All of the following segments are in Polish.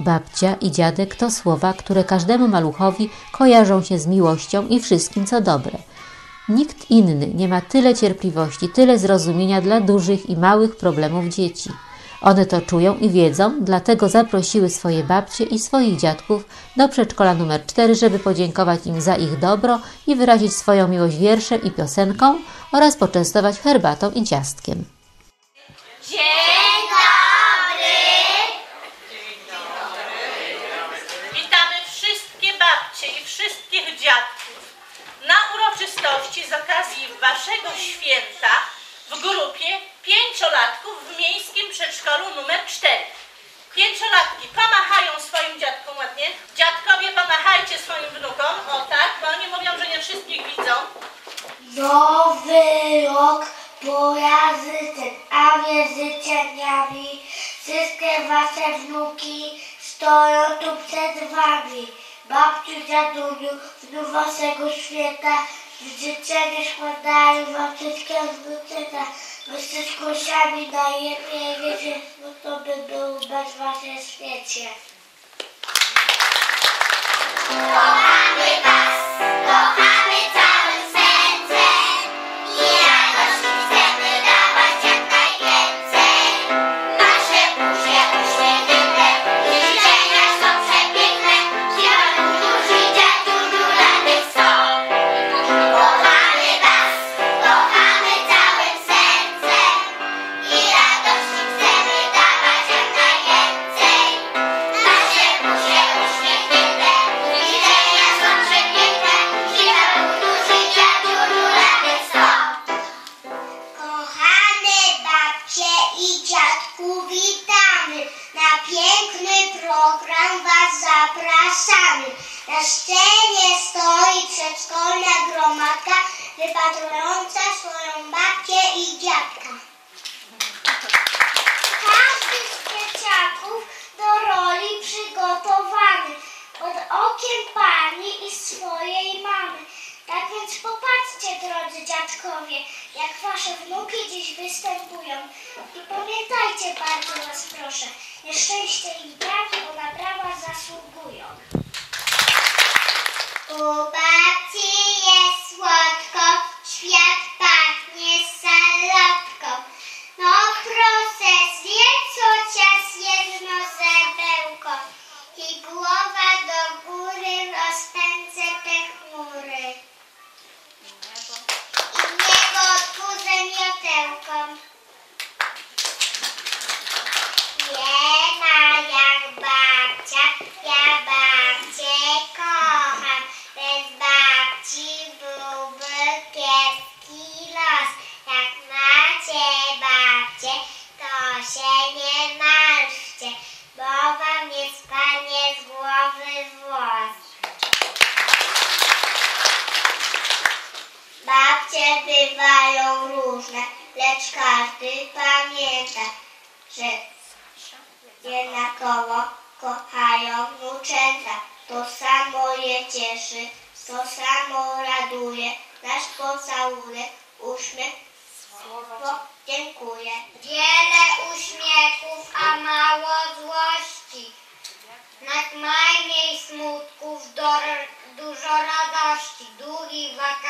Babcia i dziadek to słowa, które każdemu maluchowi kojarzą się z miłością i wszystkim, co dobre. Nikt inny nie ma tyle cierpliwości, tyle zrozumienia dla dużych i małych problemów dzieci. One to czują i wiedzą, dlatego zaprosiły swoje babcie i swoich dziadków do przedszkola numer 4, żeby podziękować im za ich dobro i wyrazić swoją miłość wierszem i piosenką oraz poczęstować herbatą i ciastkiem. Dzień dobry! Witamy wszystkie babcie i wszystkich dziadków na uroczystości z okazji Waszego święta w grupie pięciolatków w miejskim przedszkolu numer 4. Pięciolatki pomachają swoim dziadkom ładnie. Dziadkowie pomachajcie swoim wnukom. O tak, bo oni mówią, że nie wszystkich widzą. Nowy rok porazy ten, a nie życzeniami. Wszystkie wasze wnuki stoją tu przed wami. Babciu, dziaduniu, w waszego święta życzenie składają wam wszystkie wnuczęta. Bo z kusiami najlepiej wiecie, no to by był bez waszej świecie. Kochamy Was, kochamy drodzy dziadkowie, jak wasze wnuki dziś występują. I pamiętajcie, bardzo was proszę, nieszczęście im brak, bo na brawa zasługują. U babci jest słodko, świat pachnie salotką. No proszę, zjedz chociaż jedno zebełko i głowa do góry rozpędzę te chmury. I niebo odkurzę miotełką. Nie ma jak babcia, ja babcię kocham. Bez babci byłby kiepski los. Jak macie babcię, to się nie martwcie, bo wam nie spadnie z głowy włos. Babcie bywają różne, lecz każdy pamięta, że jednakowo kochają wnuczęta. To samo je cieszy, to samo raduje. Nasz pocałunek, uśmiech, słowo dziękuję. Wiele uśmiechów, a mało złości.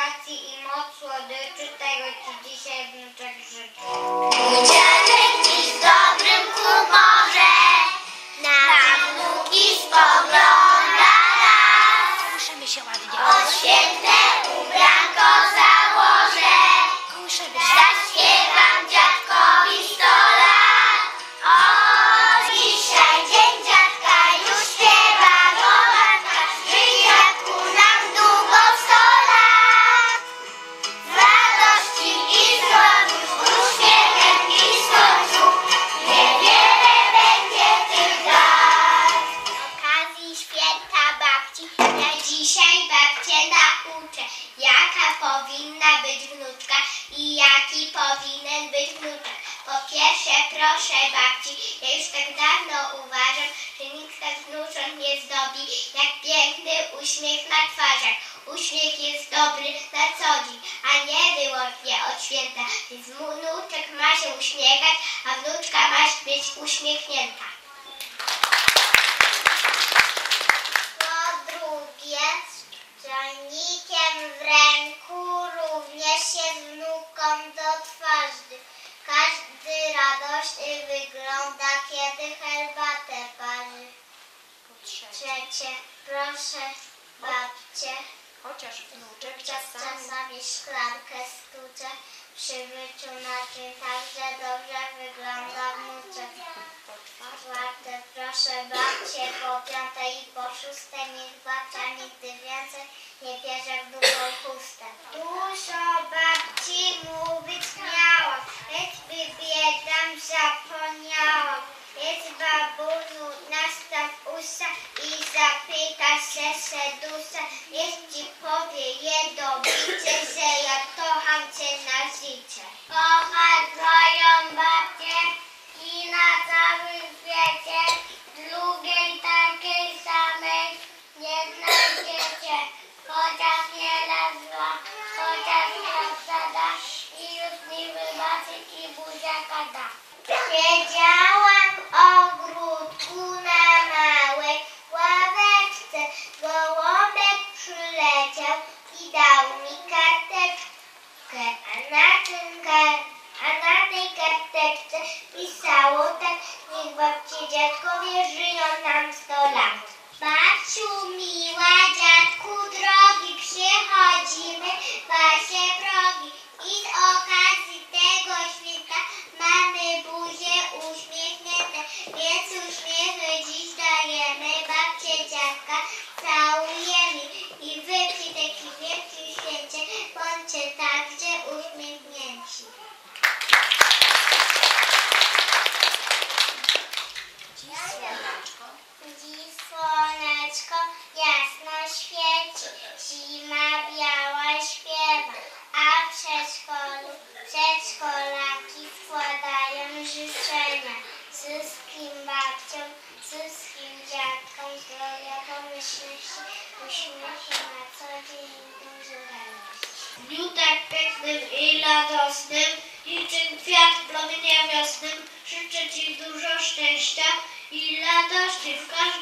Wakacji i moc słodyczy. Tego Ci dzisiaj wnuczek życzę. Się proszę babci, ja już tak dawno uważam, że nikt tak wnucząt nie zdobi, jak piękny uśmiech na twarzach. Uśmiech jest dobry na co dzień, a nie wyłącznie od święta, więc wnuczek ma się uśmiechać, a wnuczka ma być uśmiechnięta. Po drugie, z w ręku. Proszę babcie, Chociaż wnuczek czasami, czasami szklankę stuczę, przy myciu naczyń także dobrze wygląda wnuczek. Czwarte, proszę babcie, po piąte i po szóste, niech babcia nigdy więcej nie bierze w długą chustę. Dużo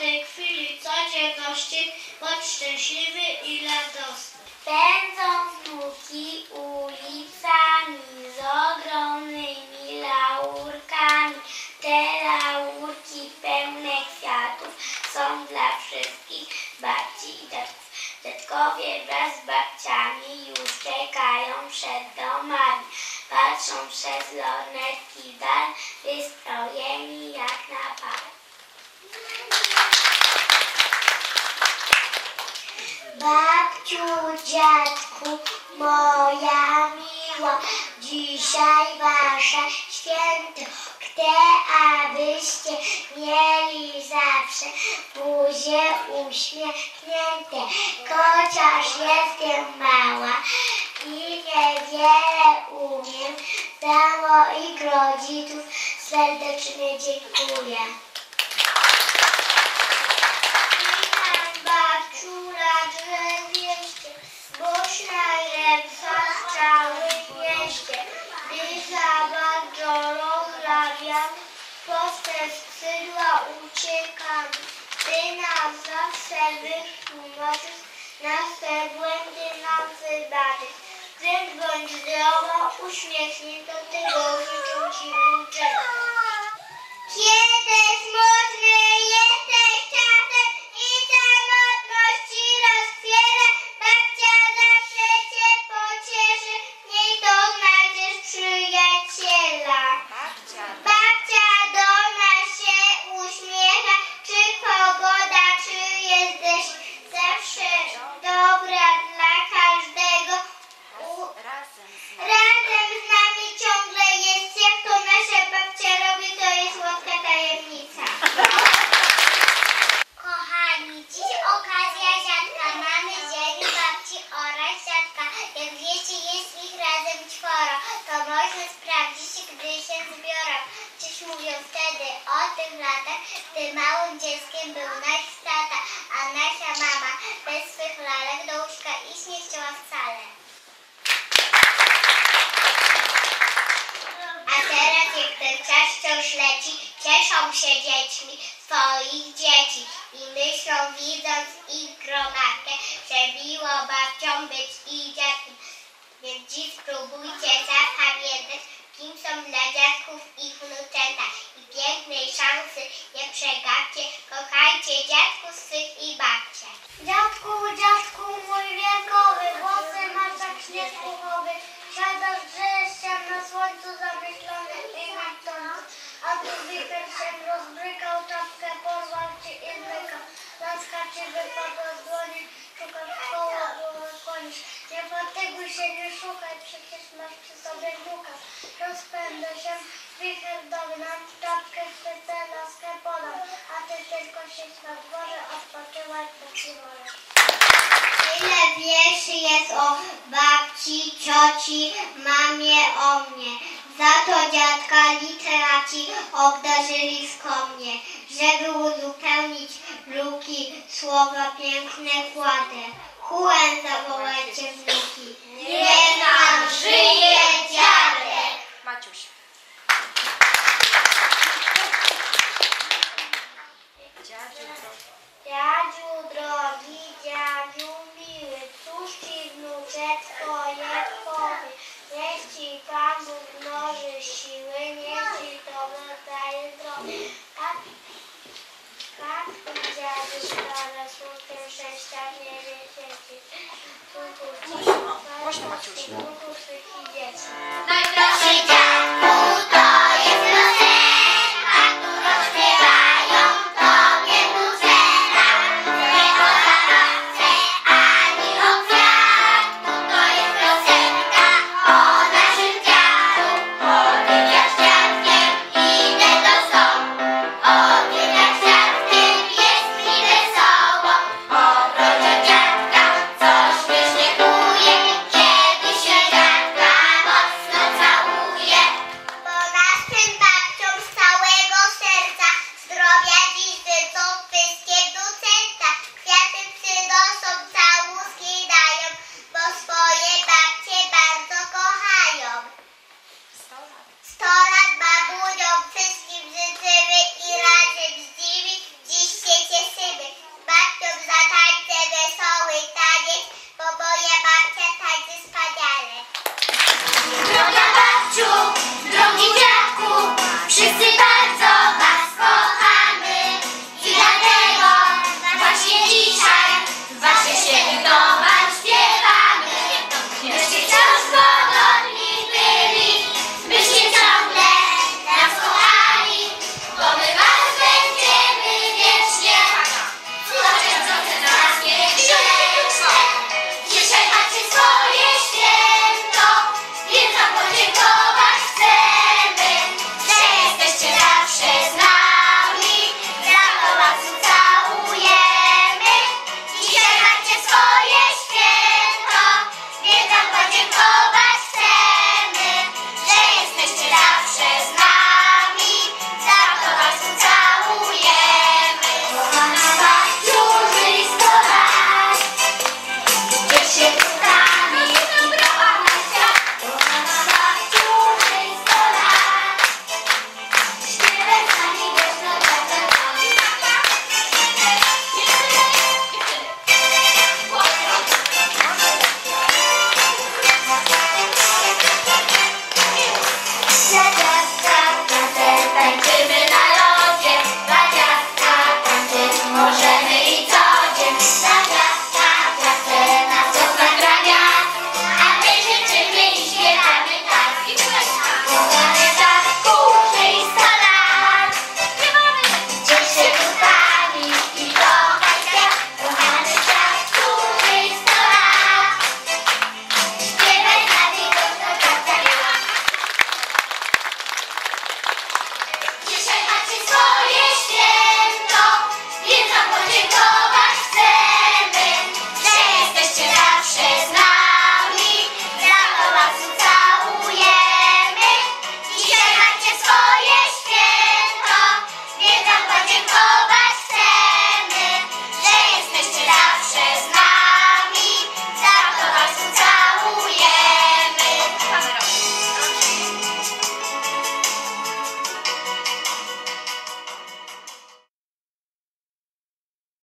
każdej chwili codzienności, bądź szczęśliwy i radosny. Pędzą wnuki ulicami z ogromnymi laurkami. Te laurki pełne kwiatów są dla wszystkich babci i dziadków. Dziadkowie wraz z babciami już czekają przed domami. Patrzą przez lornetki dal, wystrojeni jak na bal. Babciu, dziadku, moja miła, dzisiaj wasze święto. Chcę, abyście mieli zawsze buzie uśmiechnięte. Chociaż jestem mała i niewiele umiem, za moich rodziców serdecznie dziękuję. Te skrzydła uciekam. Ty nas zawsze wytłumaczysz, nasze błędy nam wybaczysz. Więc bądź zdrowa, uśmiechnięta, tego już leci, cieszą się dziećmi swoich dzieci i myślą widząc ich gromadkę, że miło babcią być i dziadkiem. Więc dziś spróbujcie zapamiętać, kim są dla dziadków i wnuczęta i pięknej szansy nie przegapcie, kochajcie dziadków swych i babcie. Dziadku, dziadku, mój wiek Wiktor się rozbrykał, czapkę porwał czy i brykał. Laska ci wypadła z dłoni, szukasz koło, było koniec. Nie patyguj się, nie szukaj, przecież masz przy sobie duka. Rozpędzę się, wicher dognam, czapkę chwycę, laskę podam. A ty tylko siedź na dworze, odpoczywaj, póki wolę. Tyle wierszy jest o babci, cioci, mamie, o mnie. Za to dziadka literaci obdarzyli skromnie, żeby uzupełnić luki, słowa piękne kładę. Chórem zawołajcie wnuki. Niech nam żyje dziadek!